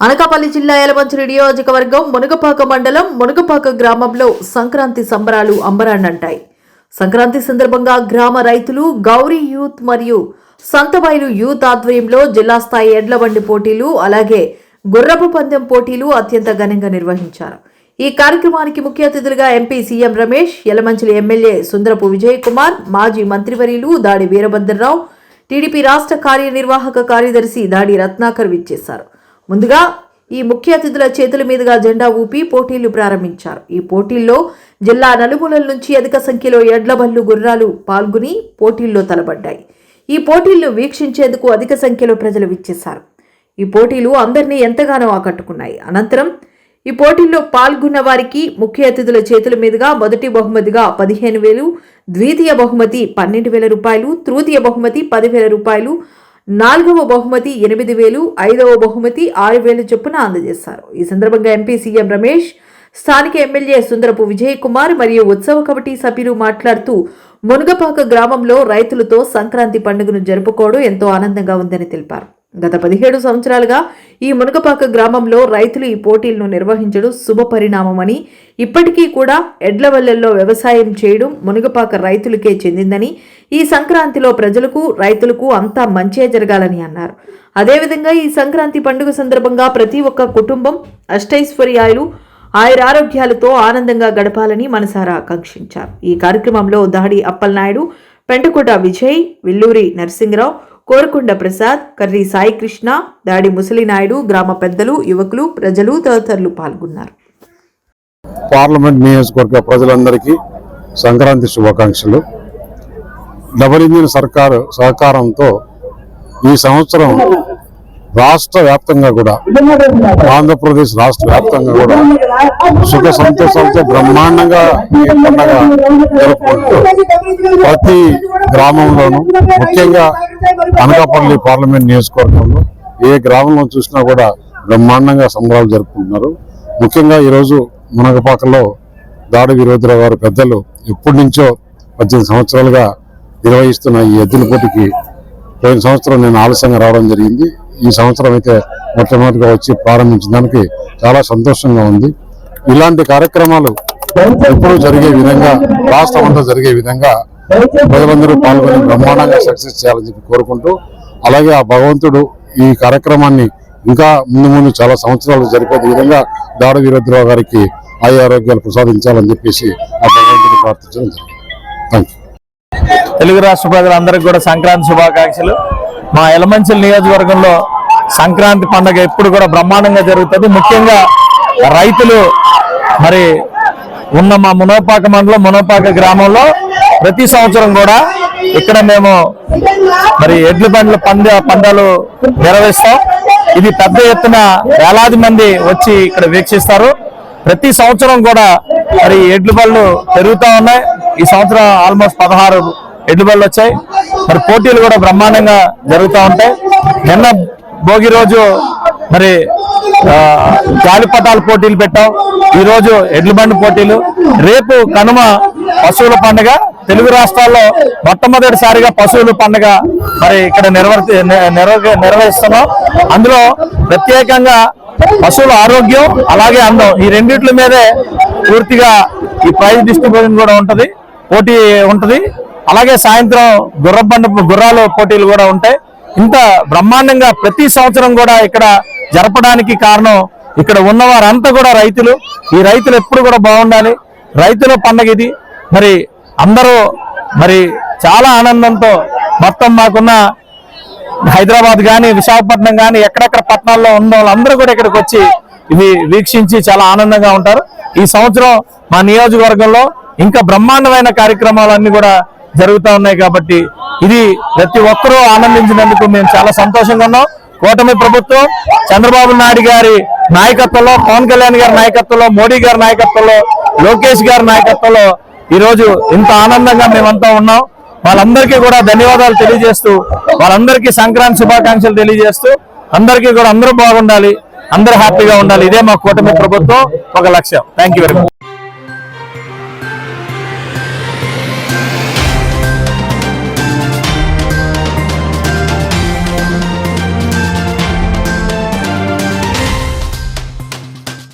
అనకాపల్లి జిల్లా యలమంచిలి నియోజకవర్గం మునగపాక మండలం మునగపాక గ్రామంలో సంక్రాంతి సంబరాలు అంబరాన్నంటాయి. సంక్రాంతి సందర్భంగా గ్రామ రైతులు గౌరీ యూత్ మరియు సంతబైలు యూత్ ఆధ్వర్యంలో జిల్లా స్థాయి ఎడ్ల బండి పోటీలు అలాగే గుర్రపు పందెం పోటీలు అత్యంత ఘనంగా నిర్వహించారు. ఈ కార్యక్రమానికి ముఖ్య అతిథులుగా MP CM Ramesh Yelamanchili MLA Sundarapu Vijay Kumar మాజీ మంత్రివర్యులు దాడి వీరభద్రరావు టీడీపీ రాష్ట్ర కార్యనిర్వాహక కార్యదర్శి దాడి రత్నాకర్ విచ్చేశారు. ముందుగా ఈ ముఖ్య అతిథుల చేతుల మీదుగా జెండా ఊపి పోటీలు ప్రారంభించారు. ఈ పోటీల్లో జిల్లా నలుమూలల నుంచి అధిక సంఖ్యలో ఎడ్లబళ్ళు గుర్రాలు పాల్గొని పోటీల్లో తలబడ్డాయి ఈ పోటీలను వీక్షించేందుకు అధిక సంఖ్యలో ప్రజలు విచ్చేశారు. ఈ పోటీలు అందరినీ ఎంతగానో ఆకట్టుకున్నాయి. అనంతరం ఈ పోటీల్లో పాల్గొన్న వారికి ముఖ్య అతిథుల చేతుల మీదుగా మొదటి బహుమతిగా పదిహేను వేలు ద్వితీయ బహుమతి పన్నెండు వేల రూపాయలు తృతీయ బహుమతి పదివేల రూపాయలు నాలుగవ బహుమతి ఎనిమిది వేలు ఐదవ బహుమతి ఆరు వేలు చొప్పున అందజేశారు. ఈ సందర్భంగా ఎంపీ సీఎం రమేష్ స్థానిక ఎమ్మెల్యే సుందరపు విజయ్ కుమార్ మరియు ఉత్సవ కమిటీ సభ్యులు మాట్లాడుతూ మునుగపాక గ్రామంలో రైతులతో సంక్రాంతి పండుగను జరుపుకోవడం ఎంతో ఆనందంగా ఉందని తెలిపారు. గత పదిహేడు సంవత్సరాలుగా ఈ మునగపాక గ్రామంలో రైతులు ఈ పోటీలను నిర్వహించడం శుభ పరిణామమని ఇప్పటికీ కూడా ఎడ్లవల్లల్లో వ్యవసాయం చేయడం మునగపాక రైతులకే చెందిందని ఈ సంక్రాంతిలో ప్రజలకు రైతులకు అంతా మంచే జరగాలని అన్నారు. అదేవిధంగా ఈ సంక్రాంతి పండుగ సందర్భంగా ప్రతి ఒక్క కుటుంబం అష్టైశ్వర్యాలు ఆయురారోగ్యాలతో ఆనందంగా గడపాలని మనసారా ఆకాంక్షించారు. ఈ కార్యక్రమంలో దాడి అప్పలనాయుడు పెంటకోట విజయ్ విల్లూరి నరసింహరావు కోరకొండ ప్రసాద్ కర్రీ సాయికృష్ణ దాడి ముసలినాయుడు గ్రామ పెద్దలు యువకులు ప్రజలు తదితరులు పాల్గొన్నారు. పార్లమెంట్ నియోజకవర్గ ప్రజలందరికీ సంక్రాంతి శుభాకాంక్షలు. డబుల్ ఇంజిన్ సర్కారు సహకారంతో ఈ సంవత్సరం రాష్ట్ర వ్యాప్తంగా కూడా ఆంధ్రప్రదేశ్ రాష్ట్ర వ్యాప్తంగా కూడా సుఖ సంతోషాలతో బ్రహ్మాండంగా ఈ పండగ జరుపుకుంటూ ప్రతి గ్రామంలోనూ ముఖ్యంగా అనకాపల్లి పార్లమెంట్ నియోజకవర్గంలో ఏ గ్రామంలో చూసినా కూడా బ్రహ్మాండంగా సంబరాలు జరుపుకుంటున్నారు. ముఖ్యంగా ఈరోజు మునగపాకలో దాడి విరోధుల వారు పెద్దలు ఎప్పటి నుంచో పద్దెనిమిది సంవత్సరాలుగా నిర్వహిస్తున్న ఈ ఎద్దుల పోటీకి పోయిన సంవత్సరం నేను ఆలస్యంగా రావడం జరిగింది. ఈ సంవత్సరం అయితే మొట్టమొదటిగా వచ్చి ప్రారంభించడానికి చాలా సంతోషంగా ఉంది. ఇలాంటి కార్యక్రమాలు ఎప్పుడూ జరిగే విధంగా రాష్ట్రం అంతా జరిగే విధంగా ప్రజలందరూ పాల్గొని బ్రహ్మాండంగా సక్సెస్ చేయాలని చెప్పి కోరుకుంటూ అలాగే ఆ భగవంతుడు ఈ కార్యక్రమాన్ని ఇంకా ముందు ముందు చాలా సంవత్సరాలు జరిపే విధంగా దాడి వీరద్రావు గారికి ఆయు ఆరోగ్యాలు ప్రసాదించాలని చెప్పేసి ఆ భగవంతుడిని ప్రార్థించడం జరిగింది. థ్యాంక్ యూ తెలుగు రాష్ట్ర ప్రజలందరికీ కూడా సంక్రాంతి శుభాకాంక్షలు. మా ఎలమంచిల్ నియోజకవర్గంలో సంక్రాంతి పండుగ ఎప్పుడు కూడా బ్రహ్మాండంగా జరుగుతుంది. ముఖ్యంగా రైతులు మరి ఉన్న మా మునోపాక మండలం మునోపాక గ్రామంలో ప్రతి సంవత్సరం కూడా ఇక్కడ మేము మరి ఎడ్ల బండ్ల పంద పందాలు నిర్వహిస్తాం. ఇది పెద్ద ఎత్తున వేలాది మంది వచ్చి ఇక్కడ వీక్షిస్తారు. ప్రతి సంవత్సరం కూడా మరి ఎడ్ల బళ్ళు పెరుగుతూ ఉన్నాయి. ఈ సంవత్సరం ఆల్మోస్ట్ పదహారు ఎడ్ల వచ్చాయి. మరి పోటీలు కూడా బ్రహ్మాండంగా జరుగుతూ ఉంటాయి. నిన్న భోగి రోజు మరి గాలిపటాలు గాలిపటాల పోటీలు పెట్టాం. ఈరోజు ఎడ్లబండి పోటీలు. రేపు కనుమ పశువుల పండుగ. తెలుగు రాష్ట్రాల్లో మొట్టమొదటిసారిగా పశువుల పండుగ మరి ఇక్కడ నిర్వర్తి నిర్వహిస్తున్నాం. అందులో ప్రత్యేకంగా పశువుల ఆరోగ్యం అలాగే అందం. ఈ రెండిట్ల మీదే పూర్తిగా ఈ ప్రైజ్ డిస్ట్రిబ్యూషన్ కూడా ఉంటుంది. పోటీ ఉంటుంది. అలాగే సాయంత్రం గుర్రబండ గుర్రాలు పోటీలు కూడా ఉంటాయి. ఇంత బ్రహ్మాండంగా ప్రతి సంవత్సరం కూడా ఇక్కడ జరపడానికి కారణం ఇక్కడ ఉన్నవారంతా కూడా రైతులు. ఈ రైతులు ఎప్పుడు కూడా బాగుండాలి. రైతుల పండగ ఇది. మరి అందరూ మరి చాలా ఆనందంతో మొత్తం మాకున్న హైదరాబాద్ కానీ విశాఖపట్నం కానీ ఎక్కడెక్కడ పట్టణాల్లో ఉన్న వాళ్ళందరూ కూడా ఇక్కడికి వచ్చి ఇవి వీక్షించి చాలా ఆనందంగా ఉంటారు. ఈ సంవత్సరం మా నియోజకవర్గంలో ఇంకా బ్రహ్మాండమైన కార్యక్రమాలన్నీ కూడా జరుగుతూ ఉన్నాయి కాబట్టి ఇది ప్రతి ఒక్కరూ ఆనందించినందుకు మేము చాలా సంతోషంగా ఉన్నాం. కూటమి ప్రభుత్వం చంద్రబాబు నాయుడు గారి నాయకత్వంలో పవన్ కళ్యాణ్ గారి నాయకత్వంలో మోడీ గారి నాయకత్వంలో లోకేష్ గారి నాయకత్వంలో ఈ రోజు ఇంత ఆనందంగా మేమంతా ఉన్నాం. వాళ్ళందరికీ కూడా ధన్యవాదాలు తెలియజేస్తూ వాళ్ళందరికీ సంక్రాంతి శుభాకాంక్షలు తెలియజేస్తూ అందరికీ కూడా అందరూ బాగుండాలి అందరూ హ్యాపీగా ఉండాలి. ఇదే మా కూటమి ప్రభుత్వం ఒక లక్ష్యం. Thank you very much